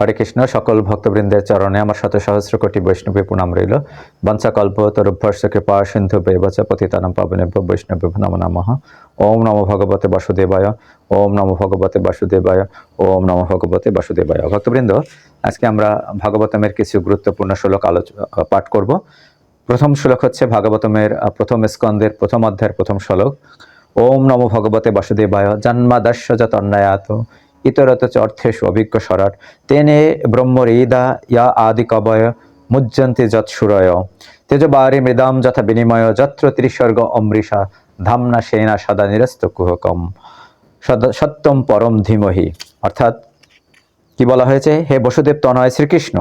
হরে কৃষ্ণ সকল ভক্তবৃন্দের চরণে আমার শত সহস্র কোটি বৈষ্ণবী প্রণাম রইল। বঞ্চাকল্প তরুভর্ষ, কৃপা, সিন্ধু বেবচ পতিতানাম, পাবনেভ্য, বৈষ্ণব নম নমঃ। ওম নমো ভগবতে বাসুদেবায়, ওম নমো ভগবতে বাসুদেবায়, ওম নমো ভগবতে বাসুদেবায়। ভক্তবৃন্দ, আজকে আমরা ভাগবতমের কিছু গুরুত্বপূর্ণ শ্লোক আলোচনা পাঠ করব। প্রথম শ্লোক হচ্ছে ভাগবতমের প্রথম স্কন্দের প্রথম অধ্যায়ের প্রথম শ্লোক। ওম নম ভগবতে বাসুদেবায় জন্মাদস্য যত অন্যায়াত ইতরত চ অভিজ্ঞ সরাট তেনে ব্রহ্মরিদা ইয়া আদি কবয় মুজ্জন্তি যৎসুরয় তেজবারি মৃদাম যথা বিনিময়, যত্র ত্রিসর্গ অমৃষা, ধামনা সেনা সদা নিরস্ত কুহকম। সদ- সত্যম পরম ধীমহি। অর্থাৎ কি বলা হয়েছে? হে বসুদেব তনয় শ্রীকৃষ্ণ,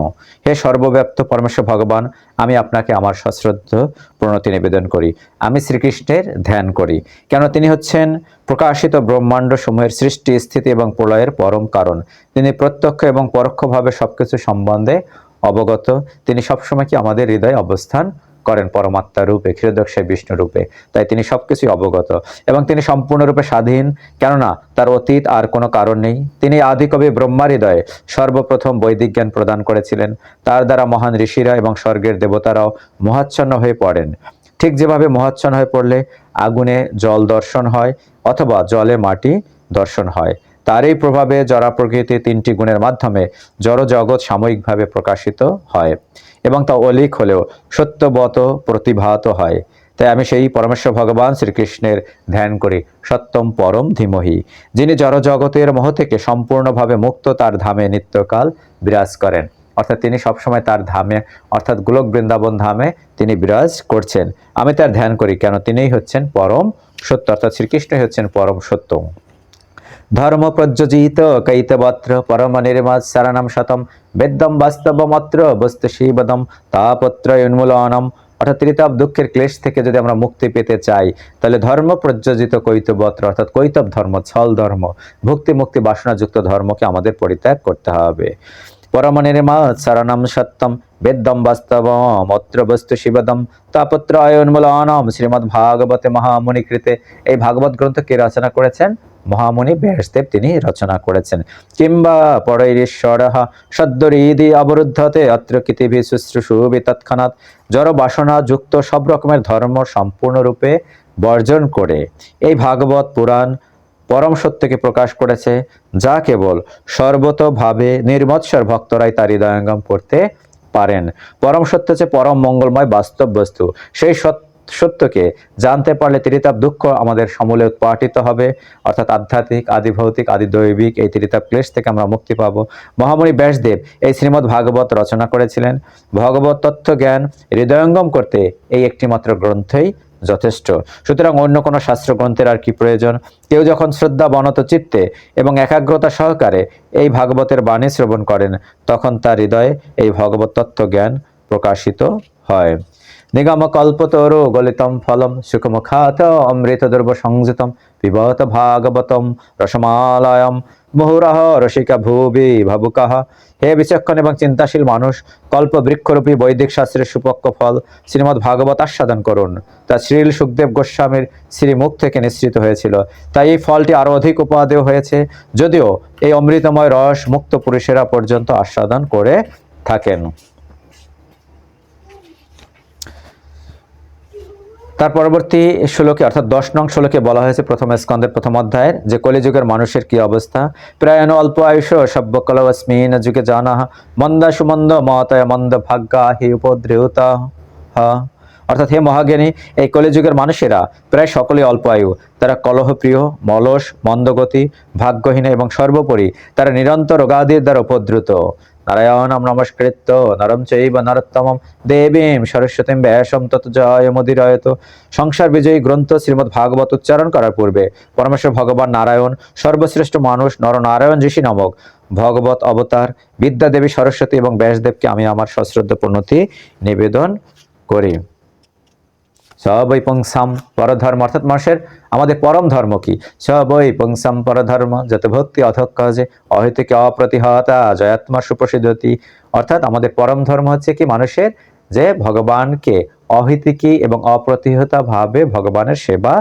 হে সর্বব্যাপ্ত পরমেশ্বর ভগবান, আমি আপনাকে আমার সশ্রদ্ধ প্রণতি নিবেদন করি। আমি শ্রীকৃষ্ণের ধ্যান করি। কেন তিনি হচ্ছেন? প্রকাশিত ব্রহ্মাণ্ড সমূহের সৃষ্টি, স্থিতি এবং প্রলয়ের পরম কারণ। তিনি প্রত্যক্ষ এবং পরোক্ষভাবে সবকিছু সম্বন্ধে অবগত। তিনি সবসময় কি আমাদের হৃদয়ে অবস্থান করেন পরমাত্মা রূপে ক্ষীরদক্ষায় বিষ্ণু রূপে। তাই তিনি সবকিছুই অবগত এবং তিনি সম্পূর্ণরূপে স্বাধীন। কেননা তার অতীত আর কোনো কারণ নেই। তিনি আদিকবি ব্রহ্মার হৃদয়ে সর্বপ্রথম বৈদিক জ্ঞান প্রদান করেছিলেন। তার দ্বারা মহান ঋষিরা এবং স্বর্গের দেবতারাও মহাচ্ছন্ন হয়ে পড়েন। ঠিক যেভাবে মহাচ্ছন্ন হয়ে পড়লে আগুনে জল দর্শন হয় অথবা জলে মাটি দর্শন হয়। তার এই প্রভাবে জরা প্রকৃতি তিনটি গুণের মাধ্যমে জড় জগৎ সাময়িকভাবে প্রকাশিত হয়। এবং তা অলিক হলেও সত্যবত প্রতিভাত হয়। তাই আমি সেই পরমেশ্বর ভগবান শ্রীকৃষ্ণের ধ্যান করি, সত্যম পরম ধীমহি, যিনি জড় জগতের মোহ থেকে সম্পূর্ণভাবে মুক্ত তার ধামে নিত্যকাল বিরাজ করেন। অর্থাৎ তিনি সবসময় তার ধামে, অর্থাৎ গোলক বৃন্দাবন ধামে তিনি বিরাজ করছেন। আমি তার ধ্যান করি কেন? তিনিই হচ্ছেন পরম সত্য, অর্থাৎ শ্রীকৃষ্ণই হচ্ছেন পরম সত্য ধর্ম প্রজ্যোজিত কৈতবত্র পরম নির্মাদ শরণম শতম বেদ্যম বাস্তবমত্র বস্তু শিবদম তাপত্র উন্মূলনম অর্থাৎ ত্রিতাপ দুঃখের ক্লেশ থেকে যদি আমরা মুক্তি পেতে চাই, তাহলে ধর্ম প্রজ্যোজিত কৈতবত্র অর্থাৎ কৈতব ধর্ম, ছল ধর্ম, ভক্তি মুক্তি বাসনাযুক্ত ধর্মকে আমাদের পরিত্যাগ করতে হবে। পরম নির্মাদ শরণম সত্যম বেদ্যম বাস্তবম অত্র বস্তু শিবদম তাপত্র উন্মূলনম শ্রীমদ্ ভাগবতে মহামুনি কৃতে এই ভাগবত গ্রন্থ কে রচনা করেছেন? মহামুনি ব্যাসদেব তিনি রচনা করেছেন। কিংবা পরৈশ্বর সদ্যরিদি অবরুদ্ধতে অত্র কৃতিভি শুশ্রূষুবি তৎক্ষণাৎ জড় বাসনা যুক্ত সব রকমের ধর্ম সম্পূর্ণরূপে বর্জন করে। এই ভাগবত পুরাণ পরম সত্যকে প্রকাশ করেছে, যা কেবল সর্বতভাবে নির্মৎসর ভক্তরাই তার হৃদয়ঙ্গম করতে পারেন। পরম সত্য হচ্ছে পরম মঙ্গলময় বাস্তব বস্তু সেই সত্য সত্যকে জানতে পারলে ত্রিতাপ দুঃখ আমাদের সমূলে উৎপাটিত হবে। অর্থাৎ আধ্যাত্মিক আদি ভৌতিক আদি দৈবিক এই ত্রিতাপ ক্লেশ থেকে আমরা মুক্তি পাব। মহামণি ব্যাসদেব এই শ্রীমদ্ ভাগবত রচনা করেছিলেন। ভগবত তত্ত্ব জ্ঞান হৃদয়ঙ্গম করতে এই একটিমাত্র গ্রন্থই যথেষ্ট। সুতরাং অন্য কোনো শাস্ত্র গ্রন্থের আর কি প্রয়োজন? কেউ যখন শ্রদ্ধা বনত চিত্তে এবং একাগ্রতা সহকারে এই ভাগবতের বাণী শ্রবণ করেন, তখন তার হৃদয়ে এই ভগবত তত্ত্ব জ্ঞান প্রকাশিত হয়। নিগম কল্পতরো গলিতম ফলম সুখমুখাত অমৃত দ্রব্য সংযুতম পিবত ভাগবতম রসমালয়ম মুহুরহ রসিকা ভুবি ভাবুকাহ হে বিচক্ষণ এবং চিন্তাশীল মানুষ কল্প বৃক্ষরূপী বৈদিক শাস্ত্রের সুপক্ষ ফল শ্রীমদ্ ভাগবত আস্বাদন করুন। তা শ্রীল সুখদেব গোস্বামীর শ্রীমুখ থেকে নিঃসৃত হয়েছিল। তাই এই ফলটি আরও অধিক উপাদেয় হয়েছে। যদিও এই অমৃতময় রস মুক্ত পুরুষেরা পর্যন্ত আস্বাদন করে থাকেন। তার পরবর্তী শ্লোকে, অর্থাৎ দশ নং শ্লোকে বলা হয়েছে প্রথম স্কন্দের প্রথম অধ্যায়ের যে কলিযুগের মানুষের কি অবস্থা। প্রায়ণ অল্প আয়ুষ সব্যকলস্মিন যুগে জানা মন্দ সুমন্দ মতয় মন্দ ভাগ্যা হি উপদ্রেউতা। হা। অর্থাৎ হে মহাজ্ঞানী, এই কলিযুগের মানুষেরা প্রায় সকলেই অল্প আয়ু। তারা কলহপ্রিয়, মলস, মন্দগতি, ভাগ্যহীন এবং সর্বোপরি তারা নিরন্তর রোগাদির দ্বারা উপদ্রুত। নারায়ণম নমস্কৃত্য নরম চৈব নরোত্তমম। দেবীম সরস্বতীম ব্যাসম তত জয় মদিরায়ত। সংসার বিজয়ী গ্রন্থ শ্রীমদ্ ভাগবত উচ্চারণ করার পূর্বে পরমেশ্বর ভগবান নারায়ণ, সর্বশ্রেষ্ঠ মানুষ নরনারায়ণ ঋষি নামক ভগবত অবতার, বিদ্যাদেবী সরস্বতী এবং ব্যাসদেবকে আমি আমার সশ্রদ্ধ প্রণতি নিবেদন করি। সবই পুংসাম পরধর্ম, অর্থাৎ মানুষের আমাদের পরম ধর্ম কি? সবই পুংসাম পরধর্ম, যত ভক্তি অধক্ষ যে অহেতুকে অপ্রতিহতা, জয়াত্মা সুপ্রসিদ্ধতি। অর্থাৎ আমাদের পরম ধর্ম হচ্ছে কি? মানুষের যে ভগবানকে অহিতিকী এবং অপ্রতিহতাভাবে ভগবানের সেবা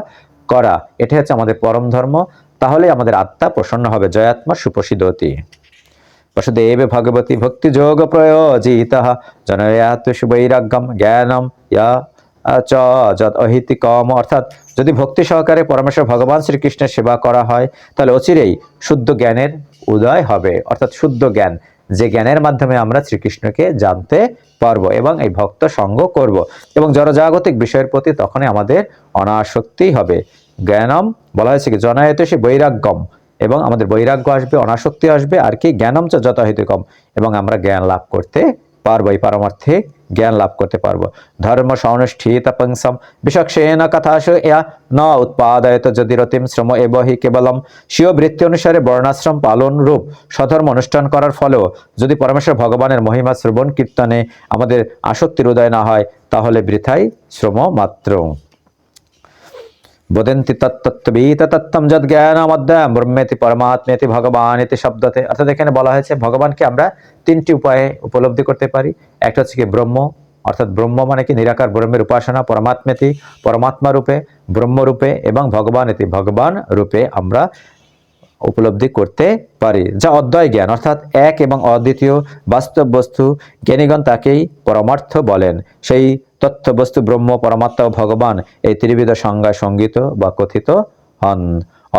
করা। এটা হচ্ছে আমাদের পরম ধর্ম। তাহলে আমাদের আত্মা প্রসন্ন হবে, জয়াত্মা সুপ্রসিদ্ধতি। বসুদেব ভগবতী ভক্তিযোগ প্রয়োজিত জনয়াত সুবৈরাগ্যম জ্ঞানম ইয়া চ যদ অহিতি কম। অর্থাৎ যদি ভক্তি সহকারে পরমেশ্বর ভগবান শ্রীকৃষ্ণের সেবা করা হয়, তাহলে অচিরেই শুদ্ধ জ্ঞানের উদয় হবে। অর্থাৎ শুদ্ধ জ্ঞান, যে জ্ঞানের মাধ্যমে আমরা শ্রীকৃষ্ণকে জানতে পারব এবং এই ভক্ত সঙ্গ করব। এবং জড়জাগতিক বিষয়ের প্রতি তখনই আমাদের অনাসক্তি হবে। জ্ঞানম, বলা হয়েছে কি, জনায়ত সে বৈরাগ্যম। এবং আমাদের বৈরাগ্য আসবে, অনাসক্তি আসবে, আর কি জ্ঞানম চ যথাহিতকম এবং আমরা জ্ঞান লাভ করতে পারব, এই পারমার্থে জ্ঞান লাভ করতে পারব। ধর্ম সংষ্ঠিত পংসম বিষক্ষেণ কথা ইয়া ন উৎপাদয়ত যদি রতিম শ্রম এব হি কেবলম। স্বীয় বৃত্তি অনুসারে বর্ণাশ্রম পালন রূপ সধর্ম অনুষ্ঠান করার ফলেও যদি পরমেশ্বর ভগবানের মহিমা শ্রবণ কীর্তনে আমাদের আসক্তির উদয় না হয়, তাহলে বৃথাই শ্রম মাত্র। বদন্তি তত্ত্ববিত তত্ত্বম যদ জ্ঞানমধ্যায় ব্রহ্মেতি পরমাত্মেতি ভগবান এতে শব্দতে। অর্থাৎ এখানে বলা হয়েছে ভগবানকে আমরা তিনটি উপায়ে উপলব্ধি করতে পারি। একটা হচ্ছে কি ব্রহ্ম, অর্থাৎ ব্রহ্ম মানে কি? নিরাকার ব্রহ্মের উপাসনা, পরমাত্মেতি, পরমাত্মা রূপে ব্রহ্মরূপে এবং ভগবান এতি ভগবান রূপে আমরা উপলব্ধি করতে পারি, যা অদ্বয় জ্ঞান, অর্থাৎ এক এবং অদ্বিতীয় বাস্তব বস্তু জ্ঞানীগণ তাকেই পরমার্থ বলেন। সেই তথ্য বস্তু ব্রহ্ম, পরমাত্মা ও ভগবান এই ত্রিবিধ সংজ্ঞা সংগীত বা কথিত হন।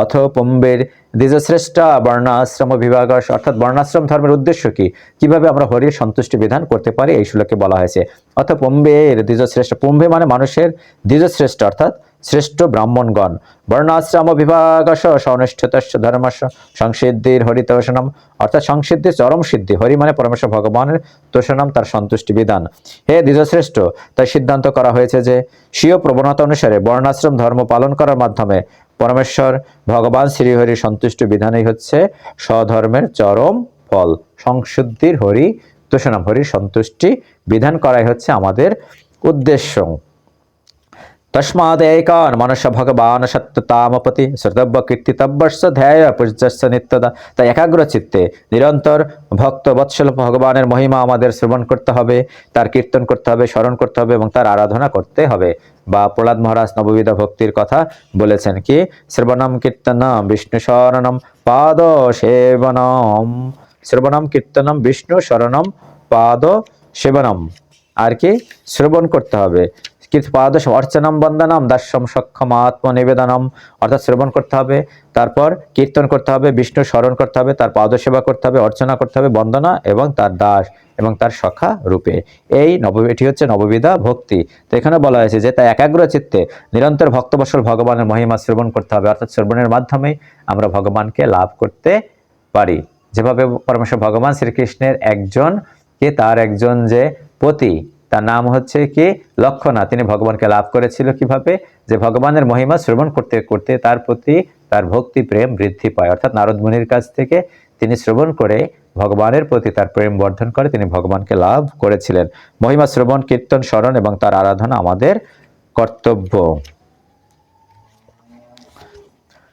অথ পম্বের দ্বিজশ্রেষ্ঠ বর্ণাশ্রম বিভাগ অর্থাৎ বর্ণাশ্রম ধর্মের উদ্দেশ্য কি? কীভাবে আমরা হরির সন্তুষ্টি বিধান করতে পারি? এই শ্লোকে বলা হয়েছে। অথ পম্বের দ্বিজশ্রেষ্ঠ, পম্বে মানে মানুষের দ্বিজশ্রেষ্ঠ, অর্থাৎ শ্রেষ্ঠ ব্রাহ্মণগণ। বর্ণাশ্রম বিভাগ সনিষ্ঠিত ধর্মস্য সংসিদ্ধির হরিতোষণম। অর্থাৎ সংসিদ্ধির চরম সিদ্ধি, হরি মানে পরমেশ্বর ভগবানের তোষণম, তার সন্তুষ্টি বিধান। হে দ্বিজশ্রেষ্ঠ, তাই সিদ্ধান্ত করা হয়েছে যে স্বীয় প্রবণতা অনুসারে বর্ণাশ্রম ধর্ম পালন করার মাধ্যমে পরমেশ্বর ভগবান শ্রীহরির সন্তুষ্ট বিধানই হচ্ছে স্বধর্মের চরম ফল। সংশুদ্ধির হরি তোষণম, হরির সন্তুষ্টি বিধান করাই হচ্ছে আমাদের উদ্দেশ্য। তস্মাদেকান মনুষ্য ভগবান সত্যতামপতি শ্রোতব্য কীর্তিতব্যস্য ধ্যায় পূজ্যস্য নিত্যদা তাই একাগ্র চিত্তে নিরন্তর ভক্ত বৎসল ভগবানের মহিমা আমাদের শ্রবণ করতে হবে, তার কীর্তন করতে হবে, স্মরণ করতে হবে এবং তার আরাধনা করতে হবে। বা প্রহ্লাদ মহারাজ নববিধ ভক্তির কথা বলেছেন কি, শ্রবণম কীর্তনম বিষ্ণু শরণম পাদ সেবনম। শ্রবণম কীর্তনম বিষ্ণু শরণম পাদ সেবনম। আর কি, শ্রবণ করতে হবে। পাদশ অর্চনম বন্দনম, দাস্যম সক্ষম আত্মনিবেদনম। অর্থাৎ শ্রবণ করতে হবে, তারপর কীর্তন করতে হবে, বিষ্ণু স্মরণ করতে হবে, তার পাদসেবা করতে হবে, অর্চনা করতে হবে, বন্দনা এবং তার দাস এবং তার সখা রূপে। এই নব, এটি হচ্ছে নববিধা ভক্তি। তো এখানে বলা হয়েছে যে তাই একাগ্র চিত্তে নিরন্তর ভক্তবসল ভগবানের মহিমা শ্রবণ করতে হবে। অর্থাৎ শ্রবণের মাধ্যমে আমরা ভগবানকে লাভ করতে পারি। যেভাবে পরমেশ্বর ভগবান শ্রীকৃষ্ণের একজন কে, তার একজন যে পতি তার নাম হচ্ছে কি? লক্ষণা তিনি ভগবানকে লাভ করেছিল কীভাবে? যে ভগবানের মহিমা শ্রবণ করতে করতে তার প্রতি তার ভক্তি, প্রেম বৃদ্ধি পায়। অর্থাৎ নারদ মুনির কাছ থেকে তিনি শ্রবণ করে ভগবানের প্রতি তার প্রেম বর্ধন করে তিনি ভগবানকে লাভ করেছিলেন। মহিমা শ্রবণ, কীর্তন, স্মরণ এবং তার আরাধনা আমাদের কর্তব্য।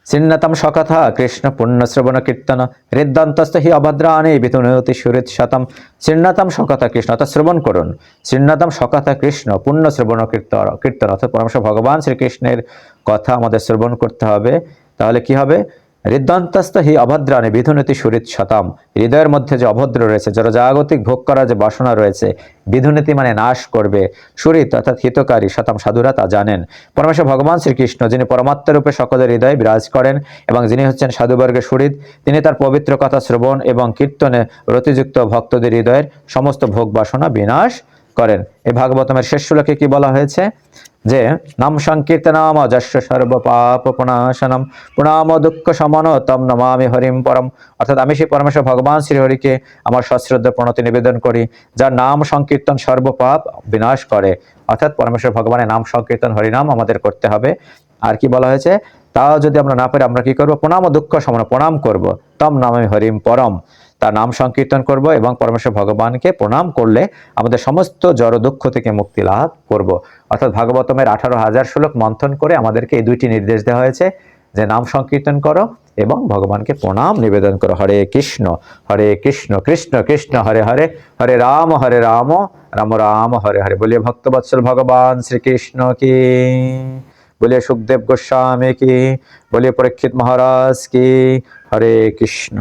চিন্নতম সকথা কৃষ্ণ পুণ্যশ্রবণ কীর্তন হৃদন্তস্থ হি অভদ্রাণে বিতুনতি সুহৃদ শতম। চিন্নতম সকথা কৃষ্ণ, অর্থাৎ শ্রবণ করুন। চিন্নতম সকথা কৃষ্ণ, পুণ্য শ্রবণ কীর্তন কীর্তন, অর্থাৎ পরমেশ্বর ভগবান শ্রীকৃষ্ণের কথা আমাদের শ্রবণ করতে হবে। তাহলে কি হবে? হৃদয়ন্তস্থ হি অভদ্রাণী বিধুনীতি সুরিত শতম। হৃদয়ের মধ্যে যে অভদ্র রয়েছে যারা জাগতিক ভোগ করার যে বাসনা রয়েছে, বিধুনীতি মানে নাশ করবে। সুরিত অর্থাৎ হিতকারী শতম সাধুরা তা জানেন। পরমেশ্বর ভগবান শ্রীকৃষ্ণ, যিনি পরমাত্মা রূপে সকলের হৃদয়ে বিরাজ করেন এবং যিনি হচ্ছেন সাধুবর্গের সুরিত তিনি তার পবিত্র কথা শ্রবণ এবং কীর্তনে রতিযুক্ত ভক্তদের হৃদয়ের সমস্ত ভোগ বাসনা বিনাশ করেন। এই ভাগবতমের শেষ শ্লোকে কি বলা হয়েছে? যে, নাম সংকীর্তনাম যশ সর্ব পাপ প্রণাশনম প্রণাম দুঃখ সমন তম নমামি হরিম পরম। অর্থাৎ আমি সেই পরমেশ্বর ভগবান শ্রীহরিকে আমার সশ্রদ্ধ প্রণতি নিবেদন করি, যার নাম সংকীর্তন সর্বপাপ বিনাশ করে। অর্থাৎ পরমেশ্বর ভগবানের নাম সংকীর্তন হরিনাম আমাদের করতে হবে। আর কি বলা হয়েছে? তাও যদি আমরা না পারি, আমরা কি করব? প্রণাম দুঃখ সমন প্রণাম করব, তম নামে হরিম পরম। তার নাম সংকীর্তন করব এবং পরমেশ্বর ভগবানকে প্রণাম করলে আমাদের সমস্ত জড় দুঃখ থেকে মুক্তি লাভ করব। অর্থাৎ ভাগবতমের আঠারো হাজার শ্লোক মন্থন করে আমাদেরকে এই দুইটি নির্দেশ দেওয়া হয়েছে, যে নাম সংকীর্তন করো এবং ভগবানকে প্রণাম নিবেদন করো। হরে কৃষ্ণ হরে কৃষ্ণ কৃষ্ণ কৃষ্ণ, হরে হরে হরে রাম হরে রাম রাম রাম, হরে হরে। বলিয়া ভক্তবৎসল ভগবান শ্রীকৃষ্ণ কি, বলিয়া সুখদেব গোস্বামী কি, বলিয়া পরীক্ষিত মহারাজ কি, হরে কৃষ্ণ।